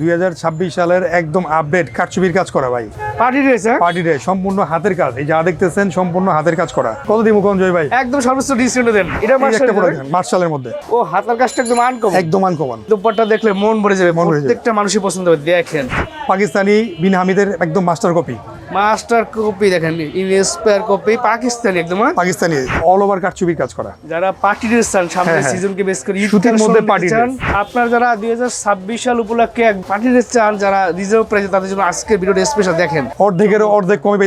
দুই হাজার ছাব্বিশ সালের একদম আপডেট কারচুপির কাজ করা ভাই। পার্টি ড্রেস পার্টি ড্রেস সম্পূর্ণ হাতের কাজ। এই যা দেখতেছেন সম্পূর্ণ হাতের কাজ করা। কত দিব কোন জয় ভাই? একদম সর্বোচ্চ ডিসকাউন্ট দেন। এটা একটা প্রোডাক্ট মার্শালের মধ্যে। ও হাতের কাজটা একদম আনকমন একদম আনকমন দুপাট্টা দেখলে মন ভরে যাবে। মন ভরে যাবে। প্রত্যেকটা মানুষই পছন্দ হবে দেখেন। পাকিস্তানি বিন হামিদের একদম মাস্টার কপি মাস্টার কপি দেখেন ইনস্পায়ার কপি পাকিস্তানি একদম হ্যাঁ? পাকিস্তানি অল ওভার কারচুপির কাজ করা। যারা পার্টি ড্রেস চান সামনে হ্যাঁ, হ্যাঁ। সিজনকে বেস করে সুতির মধ্যে party চান, আপনার যারা দুই সাল উপলক্ষে পার্টি ড্রেস চান যারা রিজার্ভ প্রাইসে তাদের জন্য আজকের ভিডিওটা স্পেশাল দেখেন। অর্ধেকেরও অর্ধেক কমে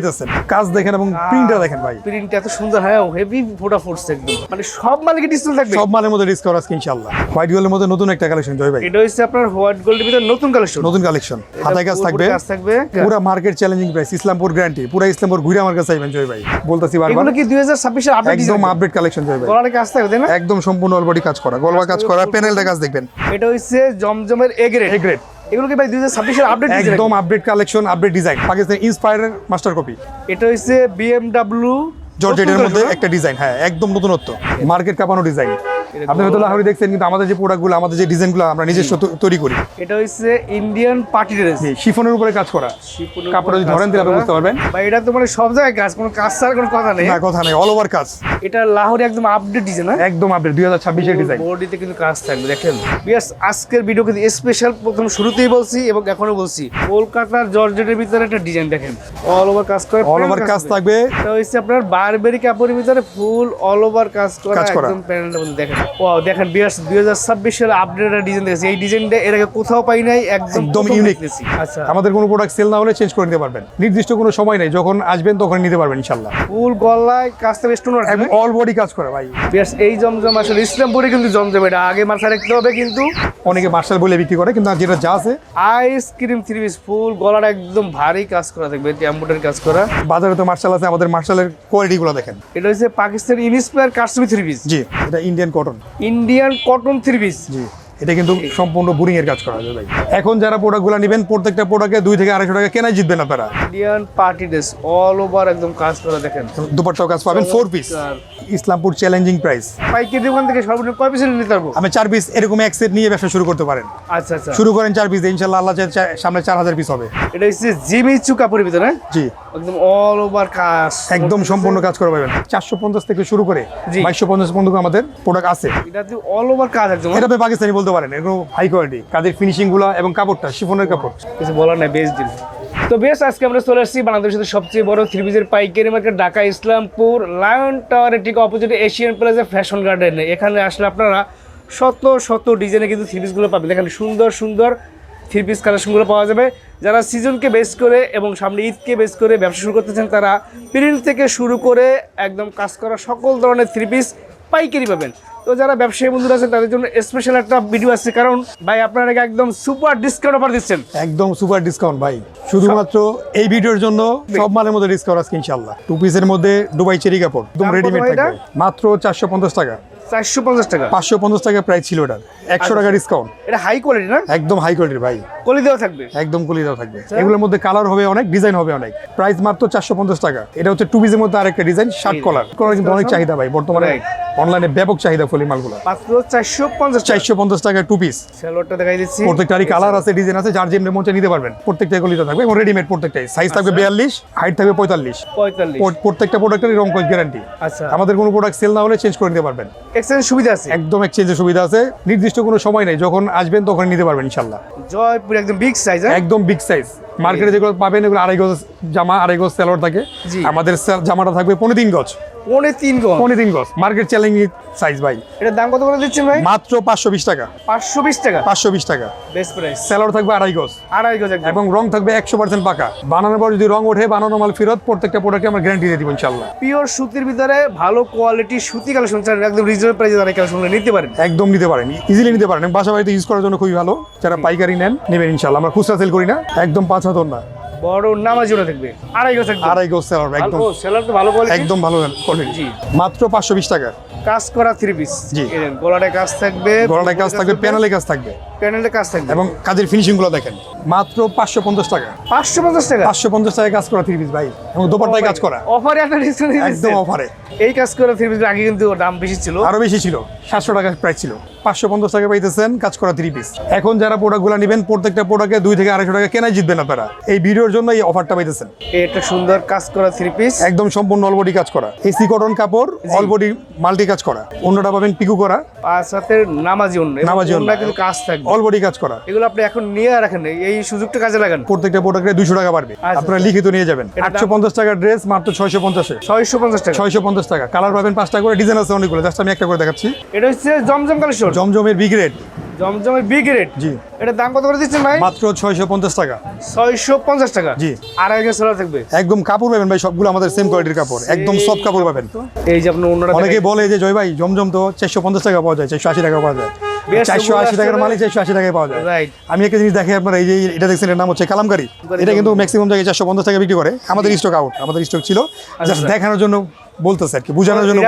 কাজ দেখেন এবং প্রিন্টটা দেখেন ভাই। প্রিন্ট এত সুন্দর হ্যাঁ হেভি ফোটা ফুটছে একদম। মানে সব মালিকের ডিসকাউন্ট থাকবে। সব মালের মধ্যে ডিসকাউন্ট আজকে ইনশাআল্লাহ। হোয়াইট গোল্ডের মধ্যে নতুন একটা কালেকশন জয় ভাই। এটা হচ্ছে আপনার হোয়াইট গোল্ডের ভিতরে নতুন কালেকশন নতুন কালেকশন হাতায় কাজ থাকবে। কাজ থাকবে। পুরা market challenging price Islampur guarantee পুরা ইসলামপুর ঘুরে আমার কাছে আইবেন জয় ভাই। বলতেছি বারবার। এগুলো কি দুই হাজার ছাব্বিশের আপডেট একদম আপডেট কালেকশন জয় ভাই। গলার কাজ থাকবে তাই না? একদম সম্পূর্ণ অলবডি কাজ করা। গলবা কাজ করা প্যানেলটা কাজ দেখবেন। এটা হচ্ছে জমজমের এ গ্রেড এ গ্রেড এগুলো কি ভাই দুই হাজার ছাব্বিশের আপডেট একদম update collection update design Pakistan ইন্সপায়ারের master copy এটা হচ্ছে বিএমডাব্লিউ জর্জেটের মধ্যে একটা ডিজাইন হ্যাঁ একদম নতুনত্ব। মার্কেট কাঁপানো ডিজাইন আপনি হয়তো লাহোরি দেখছেন কিন্তু আমাদের যে প্রোডাক্টগুলো আমাদের যে ডিজাইনগুলো আমরা নিজস্ব তৈরি করি। এটা হচ্ছে ইন্ডিয়ান পার্টি ড্রেস শিফনের উপরে কাজ করা। কাপড় যদি ধরেন তাহলে বুঝতে পারবেন। ভাই এটা তো মানে সব জায়গায় কাজ কোনো কাজ ছাড়া কোনো কথা নেই। না কথা নেই অল ওভার কাজ। এটা লাহোরে একদম আপডেট ডিজাইন হ্যাঁ? একদম আপডেট দুই হাজার ছাব্বিশের ডিজাইন বডিতে কিন্তু কাজ থাকবে দেখেন। বিয়াস আজকের ভিডিও কিন্তু স্পেশাল প্রথম শুরুতেই বলছি এবং এখনও বলছি। কলকাতার জর্জেটের ভিতরে একটা ডিজাইন দেখেন। অল ওভার কাজ করে অল ওভার কাজ থাকবে। এটা হচ্ছে আপনার বারবেরি কাপড়ের ভিতরে ফুল অল ওভার কাজ করা। একদম প্যানেলটা দেখেন। ওয়াও দেখেন দুই হাজার ছাব্বিশ সালে আপডেট ডিজাইন দেখেছি। এই ডিজাইনটা এর আগে কোথাও পাই নাই একদম একদম প্রথম আচ্ছা। আমাদের কোনো প্রোডাক্ট সেল না হলে চেঞ্জ করে নিতে পারবেন। নির্দিষ্ট কোনো সময় নেই যখন আসবেন তখন নিতে পারবেন ইনশাল্লাহ ফুল গলায় কাজটা স্টোন এবং অল বডি কাজ করে ভাই। বিয়াস এই জমজম আসলে ইসলামপুরে কিন্তু জমজম এটা আগে মাথা রাখতে হবে কিন্তু। অনেকে মার্শাল বলে বিক্রি করে কিন্তু যেটা যা আছে। আইসক্রিম থ্রি পিস ফুল গলাটা একদম ভারী কাজ করা থাকবে এম্বুটারি কাজ করা। বাজারে তো মার্শাল আছে আমাদের মার্শালের কোয়ালিটিগুলো দেখেন। এটা হচ্ছে Pakistan inspire Kashmir three piece জি এটা Indian cotton Indian cotton three piece জি এটা কিন্তু সম্পূর্ণ বোরিং এর কাজ করা ভাই এখন যারা প্রোডাক্টগুলো নেবেন প্রত্যেকটা প্রোডাক্টে দুই থেকে আড়াইশো টাকা কেনাই জিতবেন আপনারা। Indian party dress all over একদম কাজ করা দেখেন। দুপাট্টাও কাজ পাবেন four piece Islampur challenging price পাইকারি দোকান থেকে সর্বনিম্ন কয় পিস নিতে পারব? আমি চার পিস এরকম এক সেট নিয়ে ব্যবসা শুরু করতে পারেন। আচ্ছা আচ্ছা। শুরু করেন চার পিস ইনশাল্লাহ আল্লাহ সামনে চার হাজার পিস হবে। এটা হচ্ছে জিমিচু কাপড়ের ভিতরে হ্যাঁ? জি। একদম অল ওভার কাজ। একদম সম্পূর্ণ কাজ করে পাবেন। চারশো পঞ্চাশ থেকে শুরু করে। বাইশশো পঞ্চাশ পর্যন্ত আমাদের প্রোডাক্ট আছে। এটাতে অল ওভার কাজ একদম হ্যাঁ? এটা আপনি পাকিস্তানি বলতে পারেন এরকম হাই কোয়ালিটি কাজের ফিনিশিংগুলো এবং কাপড়টা শিফনের কাপড়। কিছু বলার নাই বেশ দিন। তো বেশ আজকে আমরা চলে আসছি বাংলাদেশের সবচেয়ে বড় থ্রি পিসের পাইকারি মার্কেট ঢাকা ইসলামপুর লায়ন টাওয়ারের ঠিক অপোজিট এশিয়ান প্লাজা ফ্যাশন গার্ডেনে এখানে আসলে আপনারা শত শত ডিজাইনে কিন্তু থ্রি পিসগুলো পাবেন। এখানে সুন্দর সুন্দর থ্রি পিস কালেকশনগুলো পাওয়া যাবে। যারা সিজনকে বেস করে এবং সামনে ঈদকে বেস করে ব্যবসা শুরু করতেছেন তারা প্রিন্ট থেকে শুরু করে একদম কাজ করা সকল ধরনের থ্রি পিস পাইকারি পাবেন। তো যারা ব্যবসায়ী বন্ধুরা আছেন তাদের জন্য স্পেশাল একটা ভিডিও আছে। কারণ ভাই আপনারা একদম সুপার ডিসকাউন্ট অফার দিচ্ছেন। একদম সুপার ডিসকাউন্ট ভাই। শুধুমাত্র এই ভিডিওর জন্য সব মালের মধ্যে ডিসকাউন্ট আজকে ইনশাল্লাহ টু পিসের মধ্যে দুবাই চেরি কাপড় একদম রেডিমেড? থাকবে। মাত্র চারশো পঞ্চাশ টাকা। চারশো পঞ্চাশ টাকা। পাঁচশো পঞ্চাশ টাকা প্রাইস ছিল ওটার। একশো টাকা ডিসকাউন্ট এটা হাই কোয়ালিটি না? একদম হাই কোয়ালিটির ভাই। কলি দেওয়া থাকবে? একদম কুলি দেওয়া থাকবে। এগুলোর মধ্যে কালার হবে অনেক ডিজাইন হবে অনেক। প্রাইস মাত্র চারশো পঞ্চাশ টাকা। এটা হচ্ছে টু পিসের মধ্যে আরেকটা ডিজাইন শার্ট কলার অনেক চাহিদা ভাই বর্তমানে. অনলাইনে ব্যাপক চাহিদা ফলি মালগুলো। চারশো পঞ্চাশ টাকা। চারশো পঞ্চাশ টাকা টু পিস স্যালোয়ারটা দেখাই দিচ্ছি। প্রত্যেকটারই কালার আছে ডিজাইন আছে যার যেমনি মঞ্চে নিতে পারবেন। প্রত্যেকটা এগুলিতে থাকবে এবং রেডিমেড প্রত্যেকটাই। সাইজ থাকবে বিয়াল্লিশ হাইট থাকবে পঁয়তাল্লিশ। পঁয়তাল্লিশ। প্রত্যেকটা প্রোডাক্টেরই রং গ্যারান্টি আচ্ছা। আমাদের কোনো প্রোডাক্ট সেল না হলে চেঞ্জ করে নিতে পারবেন। এক্সচেঞ্জ সুবিধা আছে? একদম এক্সচেঞ্জের সুবিধা আছে। নির্দিষ্ট কোনো সময় নেই। যখন আসবেন তখন নিতে পারবেন ইনশাল্লাহ জয়পুর একদম বিগ সাইজ হ্যাঁ? একদম বিগ সাইজ মার্কেটে যেগুলো পাবেন এগুলো আড়াই গজ জামা আড়াই গজ সেলোয়ার থাকে। আমাদের জামাটা থাকবে পনেরো তিন গজ। পৌনে তিন গজ? পনেরো তিন গজ। মার্কেট চ্যালেঞ্জ সাইজ ভাই। এটার দাম কত করে দিচ্ছেন ভাই? মাত্র পাঁচশো বিশ টাকা। পাঁচশো বিশ টাকা? পাঁচশো বিশ টাকা। বেস্ট প্রাইস সেলোয়ার থাকবে আড়াই গজ। আড়াই গজ এবং রং থাকবে একশো পার্সেন্ট পাকা। বানানোর পর যদি রং ওঠে বানানো মাল ফেরত প্রত্যেকটা প্রোডাক্টে আমরা গ্যারান্টি দিয়ে দিব ইনশাল্লাহ পিওর সুতির ভিতরে ভালো কোয়ালিটি সুতি কালেকশন চান একদম রিজনেবল প্রাইসে তারা কালেকশন নিতে পারেন। একদম নিতে পারেন। ইজিলি নিতে পারেন। বাসা বাড়িতে ইউজ করার জন্য খুবই ভালো। যারা পাইকারি নেন নেবেন ইনশাল্লাহ আমরা খুচরা সেল করি না। একদম পাঁচ না। বড় নামাজ জোড়া থাকবে আড়াই গজ আড়াই গজ সেলোয়ার একদম সেলার তো ভালো কোয়ালিটি একদম ভালো কোয়ালিটি জি। মাত্র পাঁচশো বিশ টাকা। কাজ করা থ্রি পিস জি। গলাটা কাজ থাকবে গলাটায় কাজ থাকবে প্যানেলে কাজ থাকবে। প্যানেলে কাজ থাকবে। এবং কাজের ফিনিশিংগুলো দেখেন মাত্র পাঁচশো পঞ্চাশ টাকা। পাঁচশো পঞ্চাশ টাকা? পাঁচশো পঞ্চাশ টাকায় কাজ করা থ্রি পিস ভাই এবং কাজ করা। অফারে একটা ডিসকাউন্ট একদম অফারে এই কাজ করা থ্রি পিস আগে কিন্তু দাম বেশি ছিল। আরও বেশি ছিল সাতশো টাকা প্রাইস ছিল। পাঁচশো পঞ্চাশ টাকা পাইতেছেন কাজ করা থ্রি পিস এখন যারা প্রোডাক্টগুলো নেবেন প্রত্যেকটা প্রোডাক্টে দুই থেকে আড়াইশো টাকা কেনাই জিতবেন আপনারা। এই ভিডিওর জন্য এই অফারটা পাইতেছেন। এটা সুন্দর কাজ করা থ্রি পিস একদম সম্পূর্ণ অলবডি কাজ করা। এসি কটন কাপড় অলবডি মাল্টি কাজ করা। অন্যটা পাবেন পিকু করা। পাঁচ হাতের নামাজি অন্য। নামাজি ওড়না। কিন্তু কাজ থাকবে। অলবডি কাজ করা। এগুলো আপনি এখন নিয়ে রাখেন এই সুযোগটা কাজে লাগান। প্রত্যেকটা প্রোডাক্টে দুশো টাকা পারবে আচ্ছা। আপনারা লিখিত নিয়ে যাবেন। আটশো পঞ্চাশ টাকার ড্রেস মাত্র ছয়শো পঞ্চাশে। ছয়শো পঞ্চাশ টাকা। ছয়শো পঞ্চাশ টাকা। কালার পাবেন পাঁচটা করে ডিজাইন আছে অনেকগুলো। জাস্ট আমি একটা করে দেখাচ্ছি। এটা হচ্ছে জমজম কালেকশন। জমজমের বিগ রেট জমজমের বিগ রেট জি। এটার দাম কত করে দিচ্ছেন ভাই? মাত্র ছয়শো পঞ্চাশ টাকা। ছয়শো পঞ্চাশ টাকা? জি। আর একজন সেলার থাকবে? একদম কাপড় পাবেন ভাই সবগুলো আমাদের সেম কোয়ালিটির কাপড়। একদম সব কাপড় পাবেন। এই যে আপনার অন্যটা অনেকে বলে যে জয় ভাই জমজম তো চারশো পঞ্চাশ টাকা পাওয়া যায় চারশো আশি টাকা পাওয়া যায়। চারশো আশি টাকার চারশো আশি টাকায় পাওয়া যায়। আমি একটা জিনিস দেখে আপনার এই যে এটা দেখছেন এর নাম হচ্ছে কালামকারি। এটা কিন্তু ম্যাক্সিমাম জায়গায় চারশো পঞ্চাশ টাকা বিক্রি করে। আমাদের স্টক আউট আমাদের স্টক ছিল। জাস্ট আচ্ছা। দেখানোর জন্য বলতেছে আর কি বোঝানোর জন্য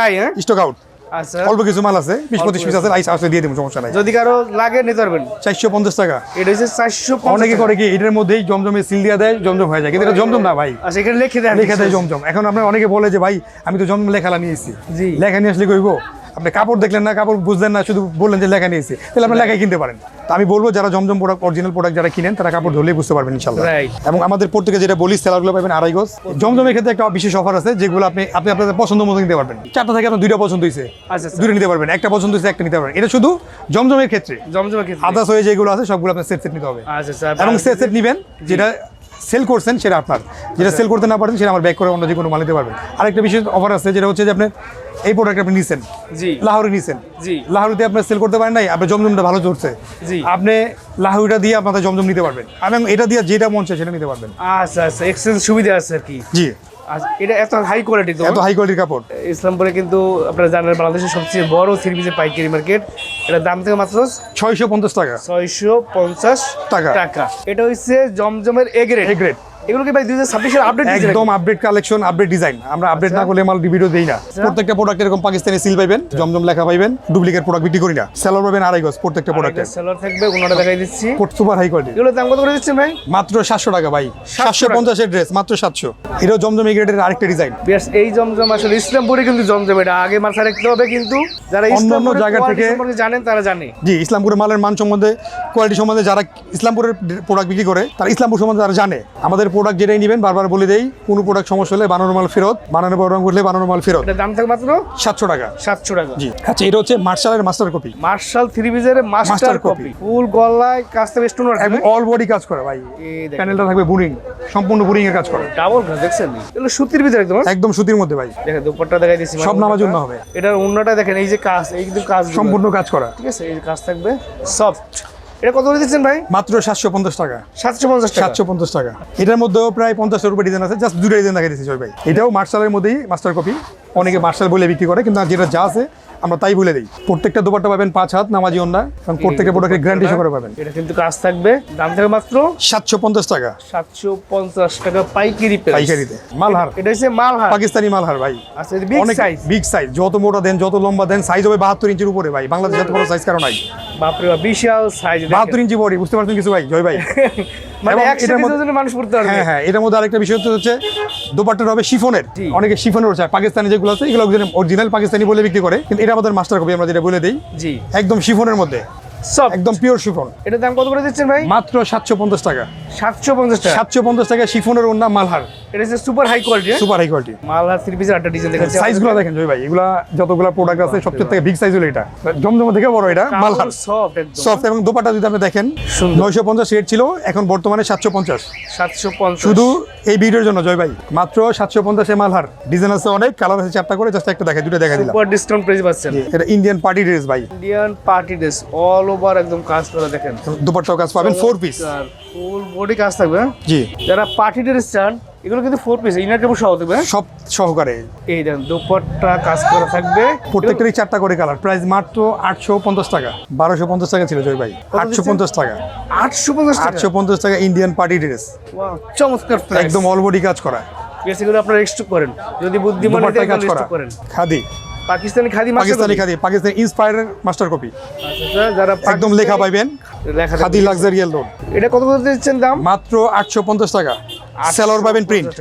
নাই হ্যাঁ? স্টক আউট আচ্ছা অল্প কিছু মাল আছে বিশ পঁচিশ পিস আছে আইসা আসলে দিয়ে দেবো সমস্যা নাই। যদি কারও লাগে নিতে পারবেন। চারশো পঞ্চাশ টাকা। এটা হচ্ছে চারশো অনেকে করে কি এটার মধ্যেই জমজমে সিল দিয়ে দেয় জমজম হয়ে যায়। কিন্তু এটা জমজম না ভাই। আচ্ছা এখানে লিখে দেয় লেখা দেয় জমজম। এখন আপনার অনেকে বলে যে ভাই আমি তো জমজম লেখালা নিয়েছি জি। লেখা নিয়ে আসলে কইবো? আপনি কাপড় দেখলেন না কাপড় বুঝলেন না শুধু বললেন যে লেখা নিয়েছি। তাহলে আপনি লেখাই কিনতে পারেন। তো আমি বলব যারা জমজম প্রোডাক্ট অরিজিনাল প্রোডাক্ট যারা কিনেন তারা কাপড় ধরলেই বুঝতে পারবেন ইনশাল্লাহ এবং আমাদের প্রত্যেকে যেটা বলি সেলারগুলো পাবেন আড়াই গজ। জমজমের ক্ষেত্রে একটা বিশেষ অফার আছে যেগুলো আপনি আপনি আপনাদের পছন্দ মতো নিতে পারবেন। চারটা থেকে আপনার দুইটা পছন্দ হয়েছে আচ্ছা আচ্ছা। নিতে পারবেন একটা পছন্দ হয়েছে একটা নিতে পারবেন। এটা শুধু জমজমের ক্ষেত্রে। জমজমা ক্ষেত্রে। আদার্স হয়ে যেগুলো আছে সবগুলো আপনার সেট সেট নিতে হবে। আচ্ছা স্যার এবং সেট সেট নিবেন যেটা সেল করছেন সেটা আপনার। যেটা সেল করতে না পারেন সেটা আমার ব্যাক করে অন্য যে কোনো মাল নিতে পারবেন। আরেকটা বিশেষ অফার আছে যেটা হচ্ছে যে আপনি এই প্রোডাক্ট আপনি নিছেন। লাহোরি নিছেন। লাহোরিতে আপনি সেল করতে পারেন নাই আপনার জমজমটা ভালো চলছে আপনি লাহোরিটা দিয়ে আপনাদের জমজম নিতে পারবেন। এবং এটা দিয়ে যেটা মন চায় সেটা নিতে পারবেন। আচ্ছা আচ্ছা এক্সচেঞ্জ সুবিধা আছে আর কি। জি। এটা এত হাই কোয়ালিটি এত হাই কোয়ালিটির কাপড়। ইসলামপুরে কিন্তু আপনারা জানেন বাংলাদেশের সবচেয়ে বড় থ্রি পিসের পাইকারি মার্কেট এটার দাম থেকে মাত্র ছয়শো পঞ্চাশ টাকা। ছয়শো পঞ্চাশ টাকা। টাকা। এটা হচ্ছে জমজমের এ গ্রেড এ গ্রেড এগুলো কি ভাই দুই হাজার ছাব্বিশের আপডেট একদম আপডেট কালেকশন আপডেট ডিজাইন আমরা আপডেট আচ্ছা। না করলে মাল ভিডিও দেই না। প্রত্যেকটা প্রোডাক্ট এরকম পাকিস্তানি সিল পাইবেন জমজম লেখা পাইবেন ডুপ্লিকেট প্রোডাক্ট বিক্রি করি না। সেলার পাবেন আড়াই গজ প্রত্যেকটা প্রোডাক্টের সেলার থাকবে ওনাটা দেখাই দিচ্ছি। সুপার হাই কোয়ালিটি এগুলো দাম কত করে দিচ্ছেন ভাই? মাত্র সাতশো টাকা ভাই। 700 সাতশো পঞ্চাশের ড্রেস মাত্র সাতশো। এটাও জমজম গ্রেডের আরেকটা ডিজাইন এই জমজম আসলে ইসলামপুরে কিন্তু জমজম এটা আগে মাথা রাখতে হবে কিন্তু যারা অন্যান্য জায়গা থেকে- জানেন তারা জানে। জি ইসলামপুরের মালের মান সম্বন্ধে কোয়ালিটি সম্বন্ধে যারা ইসলামপুরের প্রোডাক্ট বিক্রি করে তারা ইসলামপুর সম্বন্ধে তারা জানে। আমাদের প্রোডাক্ট যেটাই নেবেন বারবার বলে দেই কোনো প্রোডাক্ট সমস্যা হলে বানানো মাল ফেরত বানানো রং করলে বানানো মাল ফেরত। দাম থাকে মাত্র? সাতশো টাকা। সাতশো টাকা। জি। আচ্ছা এটা হচ্ছে মার্শালের মাস্টার কপি মার্শাল থ্রি পিসের মাস্টার কপি ফুল গলায় কাজটা স্টোন এবং অল বডি কাজ করে ভাই। প্যানেলটা থাকবে বুরিং সম্পূর্ণ বুরিং এর কাজ করে। ডাবল কাজ দেখছেন? এগুলো সুতির ভিতরে একদম হ্যাঁ? একদম সুতির মধ্যে ভাই। দেখেন দুপাট্টা দেখাই দিচ্ছি সব নামাজ উন্না হবে। এটার অন্যটা দেখেন এই যে কাজ এই কিন্তু কাজ সম্পূর্ণ কাজ করা। ঠিক আছে এই কাজ থাকবে। সফট এটা কত করে দিচ্ছেন ভাই? মাত্র সাতশো পঞ্চাশ টাকা। সাতশো পঞ্চাশ সাতশো পঞ্চাশ টাকা। এটার মধ্যেও প্রায় পঞ্চাশটার উপরে ডিজাইন আছে জাস্ট দুটো ডিজাইন দেখা দিচ্ছি ভাই। এটাও মার্শালের মধ্যেই মাস্টার কপি অনেকে মার্শাল বলে বিক্রি করে কিন্তু যেটা যা আছে আমরা তাই বলে দিই। প্রত্যেকটা দুপাট্টা পাবেন পাঁচ হাত নামাজি অন্যা এবং প্রত্যেকটা প্রোডাক্টের গ্যারান্টি সহকারে পাবেন। এটা কিন্তু কাজ থাকবে। দাম থাকবে মাত্র সাতশো পঞ্চাশ টাকা। সাতশো পঞ্চাশ টাকা পাইকারি পাইকারিতে। মালহার। এটা হচ্ছে মালহার। পাকিস্তানি মালহার ভাই। আচ্ছা বিগ সাইজ বিগ সাইজ যত মোটা দেন যত লম্বা দেন সাইজ হবে বাহাত্তর ইঞ্চির উপরে ভাই। বাংলাদেশ যত বড় সাইজ কারণ নাই। বাপরে বিশাল সাইজ বাহাত্তর ইঞ্চি বডি বুঝতে পারছেন কিছু ভাই? জয় ভাই। মানে মানুষ পড়তে পারবে। হ্যাঁ হ্যাঁ এটার মধ্যে আরেকটা বিষয় হচ্ছে- হচ্ছে দোপাট্টা হবে শিফনের। অনেকে শিফনের চায় পাকিস্তানি যেগুলো আছে এগুলো অরিজিনাল পাকিস্তানি বলে বিক্রি করে কিন্তু এটা আমাদের মাস্টার কপি আমরা যেটা বলে দিই জি। একদম শিফনের মধ্যে। সব একদম পিওর শিফন। এটার দাম কত করে দিচ্ছেন ভাই? মাত্র সাতশো পঞ্চাশ টাকা। সাতশো পঞ্চাশ টাকা। সাতশো পঞ্চাশ টাকা শিফনের অন্য মালহার। এটা হচ্ছে super high quality super high quality Malhar three পিসের একটা ডিজাইন দেখাচ্ছে সাইজগুলো দেখেন জয় ভাই এগুলা যতগুলো প্রোডাক্ট আছে সবচেয়ে থেকে বিগ সাইজ হলো এটা। জমজম থেকে বড় এটা মালহার। সফট একদম। সফট এবং দোপাটা যদি আপনি দেখেন নয়শো পঞ্চাশ রেট ছিল এখন বর্তমানে সাতশো পঞ্চাশ। সাতশো পঞ্চাশ। শুধু এই ভিডিওর জন্য জয় ভাই। মাত্র সাতশো পঞ্চাশে মালহার। ডিজাইন আছে অনেক কালার আছে চারটা করে জাস্ট একটা দেখে দুটো দেখা দিলাম। ডিসকাউন্ট প্রাইস পাচ্ছেন। এটা ইন্ডিয়ান পার্টি ড্রেস ভাই। Indian party dress all over একদম কাজ করা দেখেন। দুপাট্টাও কাজ পাবেন ফোর পিস ফুল বডি কাজ থাকবে হ্যাঁ? জি। যারা পার্টি ড্রেস চান এগুলো কিন্তু ফোর পিস ইনার কাপড় সহ থাকবে? সব সহকারে। এই দেখেন দুপাট্টা কাজ করা থাকবে। প্রত্যেকটারই চারটা করে কালার। প্রাইস মাত্র আটশো পঞ্চাশ টাকা। বারোশো পঞ্চাশ টাকা ছিল জয় ভাই। আটশো? পঞ্চাশ টাকা। আটশো পঞ্চাশ টাকা? আটশো পঞ্চাশ টাকা ইন্ডিয়ান পার্টি ড্রেস চমৎকার একদম অলবডি কাজ করা। বেসিক্যালি আপনারা এক্সট্রু করেন। যদি বুদ্ধিমান কাজ করা। করেন। খাদি। পাকিস্তানি খাদি পাকিস্তানি খাদি। পাকিস্তান ইন্সপায়ারের মাস্টার কপি আচ্ছা, যারা একদম লেখা পাইবেন। খাদি লাক্সারিয়াল লোন এটা কত দিচ্ছেন দাম? মাত্র আটশো পঞ্চাশ টাকা। সেলর পাবেন প্রিন্ট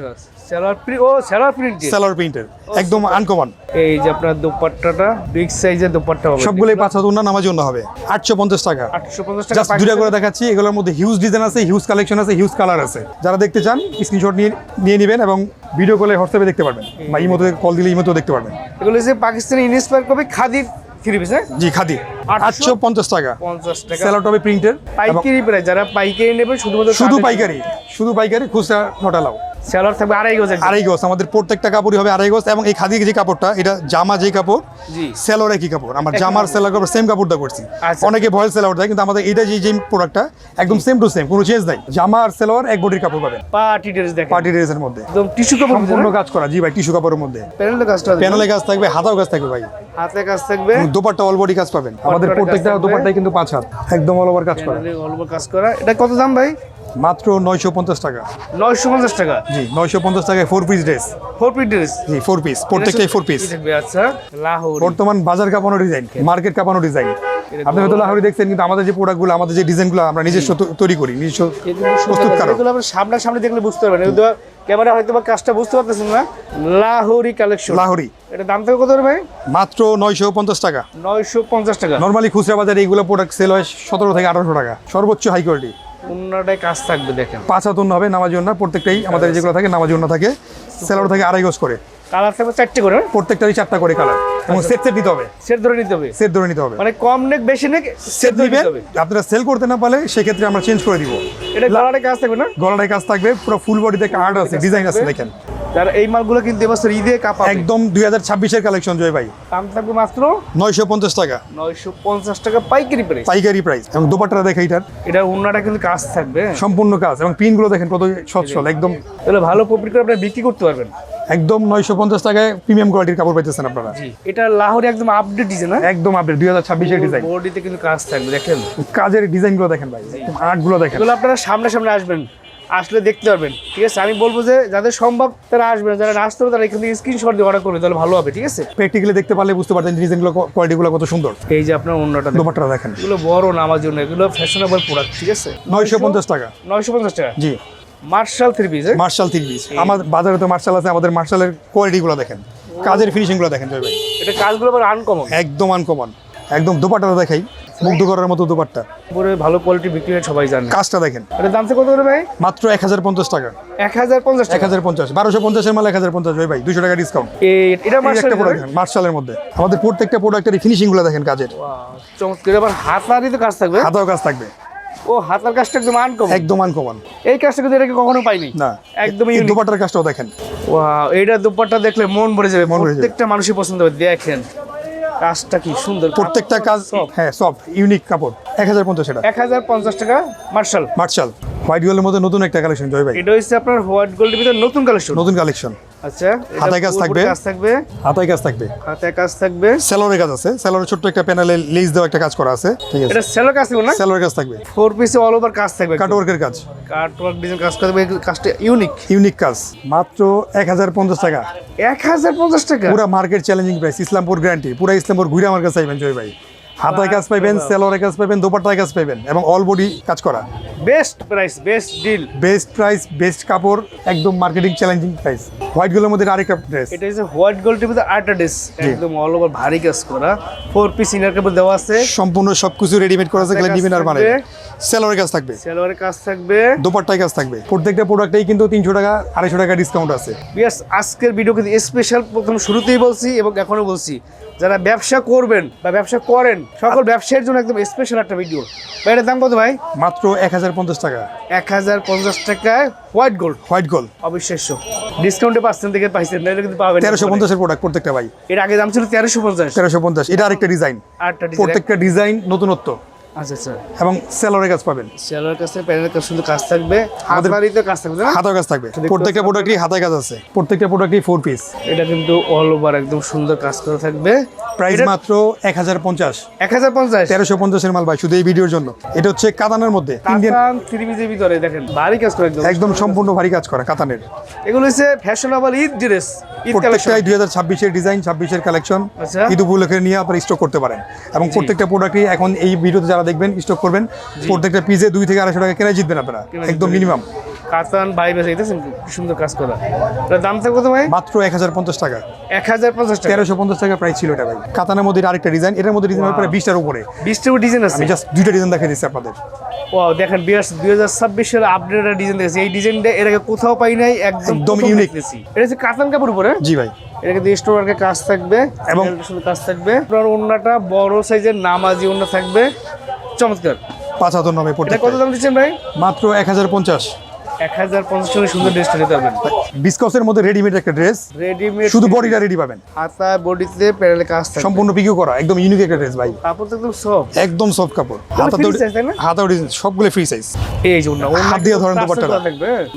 সেলার প্রিন্ট ও সেলার প্রিন্ট সেলার প্রিন্টের একদম আনকমন এই যে আপনার দোপাট্টাটা বিগ সাইজের দোপাট্টা হবে। সবগুলোই পাঁচ হাত উন্না নামাজি অন্য হবে। আটশো পঞ্চাশ টাকা। আটশো পঞ্চাশ টাকা জাস্ট দুটা করে দেখাচ্ছি। এগুলোর মধ্যে হিউজ ডিজাইন আছে হিউজ কালেকশন আছে হিউজ কালার আছে। যারা দেখতে চান স্ক্রিনশট নিয়ে নিয়ে নেবেন এবং ভিডিও কলে হোয়াটসঅ্যাপে দেখতে পারবেন। বা ইমোতে কল দিলে ইমোতেও দেখতে পারবেন। এগুলো হচ্ছে পাকিস্তানি ইনস্পায়ার কপি খাদির থ্রি পিস জি খাদি। আটশো পঞ্চাশ টাকা। পঞ্চাশ টাকা। সেলার টপে প্রিন্টের পাইকারি প্রায় যারা পাইকারি নেবে শুধুমাত্র শুধু পাইকারি শুধু পাইকারি খুচরা নটা সেলার থাকবে আড়াই গজ আড়াই গজ আমাদের প্রত্যেকটা কাপড়ই হবে আড়াই গজ এবং এই খাদি যে কাপড়টা এটা জামা যে কাপড় সেলোর কাপড়? আমার জামার কাপড়। সেলার কাপড় সেম কাপড়টা করছি। আচ্ছা। অনেকে ভয়েল সেলার দেয় কিন্তু আমাদের এটা যে যে প্রোডাক্টটা একদম সেম টু সেম কোনো চেঞ্জ নাই। জামা আর সেলোয়ার এক বডির কাপড় পাবেন। পার্টি ড্রেস দেখেন। পার্টি ড্রেসের মধ্যে। একদম টিস্যু কাপড় সম্পূর্ণ কাজ করা জি ভাই টিস্যু কাপড়ের মধ্যে। প্যানেলের কাজটা হবে। প্যানেলে কাজ থাকবে হাতাও কাজ থাকবে ভাই। হাতে কাজ থাকবে? দোপাট্টা অল বডি কাজ পাবেন। আমাদের প্রত্যেকটা থাকবে। দোপাট্টাই কিন্তু পাঁচ হাত। একদম অল ওভার কাজ করা। প্যানেলে অল্প কাজ করা। এটা কত দাম ভাই? মাত্র নয়শো পঞ্চাশ টাকা। নয়শো পঞ্চাশ টাকা? জি নয়শো পঞ্চাশ টাকায় four piece dress four piece dress জি ফোর পিস প্রত্যেকটাই ফোর পিস আচ্ছা? লাহোর। বর্তমান বাজার কাঁপানো ডিজাইন মার্কেট কাঁপানো ডিজাইন আপনি হয়তো লাহোরি দেখছেন কিন্তু আমাদের যে প্রোডাক্টগুলো আমাদের যে ডিজাইনগুলো আমরা নিজস্ব তৈরি করি নিজস্ব প্রস্তুতকারক। এগুলো আপনার সামনে সামনে দেখলে বুঝতে পারবেন। এগুলো ক্যামেরা হয়তো বা কাজটা বুঝতে পারতেছেন না। লাহোরি কালেকশন লাহোরি। এটা দাম থেকে কত হবে ভাই? মাত্র নয়শো পঞ্চাশ টাকা। নয়শো পঞ্চাশ টাকা। নর্মালি খুচরা বাজারে এইগুলো প্রোডাক্ট সেল হয় সতেরো থেকে আঠারোশো টাকা। সর্বোচ্চ হাই কোয়ালিটি অন্যটায় কাজ থাকবে দেখেন। পাঁচ হাত উন্না হবে নামাজি অন্য প্রত্যেকটাই আমাদের যেগুলো থাকে নামাজি অন্য থাকে। সেলার থাকে আড়াই গজ করে। কালার থাকবে চারটে করে প্রত্যেকটারই চারটা করে কালার। এবং সেট সেট নিতে হবে। সেট ধরে নিতে হবে? সেট ধরে নিতে হবে। মানে কম নেক বেশি নেক সেট সেট দিবেন। আপনারা সেল করতে না পারলে সেক্ষেত্রে আমরা চেঞ্জ করে দিব। এটা কাজ থাকবে না? গলাটায় কাজ থাকবে পুরো ফুল বডিতে একটা আর্ট আছে ডিজাইন আছে দেখেন। যারা এই মালগুলো কিন্তু এবছর ঈদে কাপাবে একদম দুই হাজার ছাব্বিশের কালেকশন জয় ভাই। দাম থাকবে মাত্র নয়শো পঞ্চাশ টাকা। নয়শো পঞ্চাশ টাকা পাইকারি প্রাইস পাইকারি প্রাইস এবং দোপাট্টা দেখে এটার এটার অন্যটা কিন্তু কাজ থাকবে। সম্পূর্ণ কাজ। এবং পিনগুলো দেখেন কত সচ্ছল একদম তাহলে ভালো প্রফিট করে আপনি বিক্রি করতে পারবেন। একদম নয়শো পঞ্চাশ টাকায় প্রিমিয়াম কোয়ালিটির কাপড় পাইতেছেন আপনারা। এটা লাহোরে একদম আপডেট ডিজাইন হ্যাঁ? একদম আপডেট দুই হাজার ছাব্বিশের ডিজাইন বডিতে কিন্তু কাজ থাকবে দেখেন। কাজের ডিজাইনগুলো দেখেন ভাই আর্টগুলো দেখেন। এগুলো আপনারা সামনে সামনে আসবেন। আসলে দেখতে পারবেন ঠিক আছে? আমি বলব যে যাদের সম্ভব তারা আসবেন যারা না আসতে পারবে তারা এখান থেকে স্ক্রিনশট দিয়ে অর্ডার করবে তাহলে ভালো হবে ঠিক আছে? প্র্যাকটিক্যালি দেখতে পারলে বুঝতে পারতেন ডিজাইনগুলো কোয়ালিটিগুলো কত সুন্দর। এই যে আপনার অন্যটা দেখুন। দোপাট্টা দেখেন। এগুলো বড় নামার জন্য এগুলো ফ্যাশনেবল প্রোডাক্ট ঠিক আছে? নয়শো পঞ্চাশ টাকা। নয়শো পঞ্চাশ টাকা? জি। Marshal three piece marshal three piece আমার বাজারে তো মার্শাল আছে আমাদের মার্শালের কোয়ালিটিগুলো দেখেন। কাজের ফিনিশিংগুলো দেখেন ভাই। এটা কাজগুলো আবার আনকমন একদম আনকমন একদম দোপাট্টা দেখাই। মুগ্ধ করার মতো দোপাট্টা। পুরো ভালো কোয়ালিটি বিক্রি হয় সবাই জানে। কাজটা দেখেন। এটা দাম কত করে ভাই? মাত্র এক হাজার পঞ্চাশ টাকা। এক হাজার পঞ্চাশ এক হাজার পঞ্চাশ। বারোশো পঞ্চাশের মাল এক হাজার পঞ্চাশ ওই ভাই দুশো টাকা ডিসকাউন্ট এই- এটা একটা প্রোডাক্ট মার্শালের মধ্যে। আমাদের প্রত্যেকটা প্রোডাক্টের ফিনিশিংগুলো দেখেন কাজের। চমৎকার। আবার হাতারই তো কাজ থাকবে? হাতাও কাজ থাকবে। ও হাতার কাজটা একদম আনকমন একদম আনকমন এই কাজটা কিন্তু এটাকে কখনো পাইনি। না একদমই এই unique। দোপাট্টার কাজটাও দেখেন। ওয়াও এইটা দুপাট্টা দেখলে মন ভরে যাবে। মন ভরে যাবে। প্রত্যেকটা মানুষই পছন্দ হবে দেখেন কাজটা কি সুন্দর? প্রত্যেকটা কাজ হ্যাঁ সব। ইউনিক কাপড়। এক হাজার পঞ্চাশ টাকা এক হাজার পঞ্চাশ টাকা মার্শাল। মার্শাল। হোয়াইট গোল্ডের মধ্যে নতুন একটা কালেকশন জয় ভাই। এটা হচ্ছে আপনার হোয়াইট গোল্ডের ভিতরে নতুন কালেকশন নতুন কালেকশন আচ্ছা হাতায় কাজ থাকবে? কাজ থাকবে? হাতায় কাজ থাকবে। হাতে কাজ থাকবে। সেলোরের কাজ আছে। সেলোরের ছোট্ট একটা প্যানেলে লেজ দেওয়া একটা কাজ করা আছে। ঠিক আছে। এটা সেলো কাজ থাকবে না? সেলোরের কাজ থাকবে। ফোর পিসে অল ওভার কাজ থাকবে কাটওয়ার্কের কাজ। কাট ওয়ার্ক ডিজাইন কাজ এই কাজটা ইউনিক ইউনিক কাজ। মাত্র এক হাজার পঞ্চাশ টাকা। এক হাজার পঞ্চাশ টাকা? পুরা market challenging price Islampur guarantee পুরা ইসলামপুর ঘুরে আমার কাছে জয় ভাই। হাতায় কাজ পাইবেন সেলরে কাজ পাইবেন দোপাট্টায় কাজ পাইবেন এবং অল বডি কাজ করা। Best price best deal best price best কাপড় একদম মার্কেটিং চ্যালেঞ্জিং প্রাইস হোয়াইট গোল্ডের মধ্যে আরেকটা ড্রেস এটা হচ্ছে হোয়াইট গোল্ডের ভিতরে আটটা ড্রেস একদম অল ওভার ভারী কাজ করা। ফোর পিস ইনার কাপড় দেওয়া আছে। সম্পূর্ণ সবকিছু রেডিমেড করা আছে নিবেন আর মানে থাকবে। কাজ থাকবে। সেলোয়ারের কাজ থাকবে। দোপাট্টায় কাজ থাকবে। প্রত্যেকটা প্রোডাক্টেই কিন্তু তিনশো টাকা আড়াইশো টাকা ডিসকাউন্ট আছে। বিয়াস আজকের ভিডিও কিন্তু স্পেশাল প্রথম শুরুতেই বলছি এবং এখনও বলছি। যারা ব্যবসা করবেন বা ব্যবসা করেন সকল ব্যবসায়ের জন্য একদম স্পেশাল একটা ভিডিও এটার দাম কত ভাই? মাত্র এক হাজার পঞ্চাশ টাকা। এক হাজার পঞ্চাশ টাকায় হোয়াইট গোল্ড হোয়াইট গোল্ড অবিশ্বাস্য। ডিসকাউন্টে পাচ্ছেন থেকে পাইছেন নাহলে কিন্তু পাবেন তেরোশো পঞ্চাশের প্রোডাক্ট প্রত্যেকটা ভাই। এর আগে দাম ছিল তেরোশো পঞ্চাশ। তেরোশো পঞ্চাশ। এটা আরেকটা ডিজাইন ডিজাইন প্রত্যেকটা ডিজাইন নতুনত্ব। আচ্ছা আচ্ছা। এবং সেলোরের কাজ পাবেন। সেলোয়ার কাছে প্যানেলের কাজ শুধু কাজ থাকবে হাতবাড়িতে কাজ থাকবে হাতার কাজ থাকবে। প্রত্যেকটা প্রোডাক্টই হাতায় কাজ আছে। প্রত্যেকটা প্রোডাক্টই ফোর পিস এটা কিন্তু অল ওভার একদম সুন্দর কাজ করা থাকবে। প্রাইস মাত্র এক হাজার পঞ্চাশ। এক হাজার পঞ্চাশ? তেরোশো পঞ্চাশের মাল ভাই শুধু এই ভিডিওর জন্য। এটা হচ্ছে কাতানের মধ্যে। ইন্ডিয়ান থ্রি পিসের ভিতরে দেখেন ভারী কাজ করে একদম। সম্পূর্ণ ভারী কাজ করা কাতানের। এগুলো হচ্ছে ফ্যাশনেবল ঈদ ড্রেস প্রত্যেকটাই দুই হাজার ছাব্বিশের ডিজাইন ছাব্বিশের কালেকশন আচ্ছা। ঈদ উপলক্ষে নিয়ে আপনার স্টক করতে পারেন। এবং প্রত্যেকটা প্রোডাক্টই এখন এই ভিডিওতে যারা দেখবেন স্টক করবেন। প্রত্যেকটা পিজে দুই থেকে আড়াইশো টাকা কেনাই জিতবেন আপনারা। একদম মিনিমাম কাতান ভাই দেখছেন সুন্দর কাজ করা। এটার দাম থাকবে তো ভাই? মাত্র এক হাজার পঞ্চাশ টাকা। এক হাজার পঞ্চাশ টাকা। তেরোশো পঞ্চাশ টাকা প্রাইস ছিল এটা ভাই। কাতানের মধ্যে আরেকটা ডিজাইন এটার মধ্যে ডিজাইন প্রায় বিশটার উপরে। বিশ টাকা ডিজাইন আছে? জাস্ট দুইটা ডিজাইন দেখাই দিচ্ছি আপনাদের। ও দেখেন বিয়ার্স দুই হাজার ছাব্বিশ সালে আপডেটেড ডিজাইন দেখেছি। এই ডিজাইনটা এর আগে কোথাও পাই নাই একদম। দেখতেছি। এটা হচ্ছে কাতান কাপড় উপরে? জি ভাই। এটাকে দিয়ে স্টোর কাজ থাকবে এবং কাজ থাকবে। আপনার বড় সাইজের নামাজি ওন্না থাকবে। চমৎকার। পাঁচ হাজার নামে পড়ে পড়তে কত দাম দিচ্ছেন ভাই? মাত্র এক হাজার পঞ্চাশ। এক হাজার পঞ্চাশ টাকা সুন্দর ড্রেসটা নিতে পারবেন। বিস্কসের মধ্যে রেডিমেড একটা ড্রেস রেডিমেড শুধু বডিটা রেডি পাবেন। হাতা বডিতে প্যানেলে কাজ সম্পূর্ণ পিকিও করা একদম ইউনিক একটা ড্রেস ভাই। কাপড় তো একদম সফট কাপড়? ডিজাইন সবগুলো ফ্রি সাইজ এই যে হাত দিয়ে ধরেন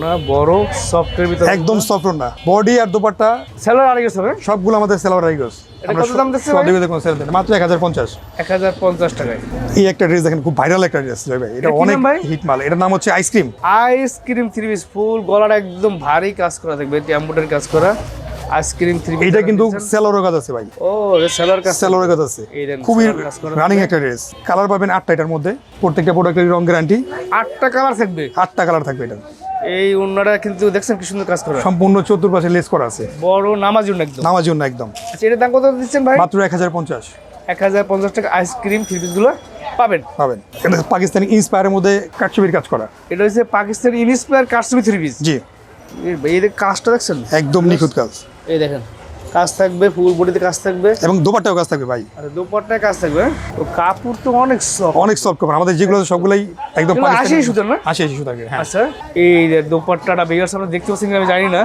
না বড় সফটের ভিতরে একদম সফট না বডি আর দোপাট্টা সেলার আড়াই সবগুলো আমাদের সেলার রাইগস এটা কত দাম দিচ্ছে ভাই? কোনো সেল দেন মাত্র এক হাজার পঞ্চাশ। এক হাজার পঞ্চাশ টাকায়। এই একটা ড্রেস দেখেন খুব ভাইরাল একটা ড্রেস ভাই এটা এটা অনেক হিট মাল এটার নাম হচ্ছে ice cream ice cream three piece full গলার একদম ভারী কাজ করা থাকবে কাজ করা। আইসক্রিম থ্রি এইটা কিন্তু কাজ আছে ভাই। ও সেলার কাজ সেলারের কাজ আছে। খুবই রানিং একটা ড্রেস কালার পাবেন আটটা এটার মধ্যে। প্রত্যেকটা প্রোডাক্টের রং গ্যারান্টি আটটা কালার থাকবে। আটটা কালার থাকবে এটা। এই অন্যরা কিন্তু দেখছেন কি সুন্দর কাজ করা। সম্পূর্ণ চতুর্পাশে লেস করা আছে। বড় নামাজ জন্য একদম। নামাজ জন্য একদম। আচ্ছা, এটার দাম কত দিচ্ছেন ভাই? মাত্র এক হাজার পঞ্চাশ। এক হাজার পঞ্চাশ টাকা আইসক্রিম থ্রি পিসগুলো পাবেন। পাবেন। এটা পাকিস্তানি ইন্সপায়ারের মধ্যে কাটছবির কাজ করা। এটা হচ্ছে পাকিস্তানি ইনস্পায়ার কাটছবি থ্রি পিস জি। এই কাজটা দেখছেন? একদম নিখুঁত কাজ। এই দেখেন। কাজ থাকবে ফুল বডিতে কাজ থাকবে। এবং দোপাট্টাও কাজ থাকবে ভাই। আর দুপাট্টায় কাজ থাকবে তো কাপড় তো অনেক সফট অনেক সফট কাপড়। আমাদের যেগুলো সবগুলাই একদম আশি না? আশি আশি সুতার হ্যাঁ। আচ্ছা এই দোপাট্টাটা দেখতে পাচ্ছেন আমি জানি না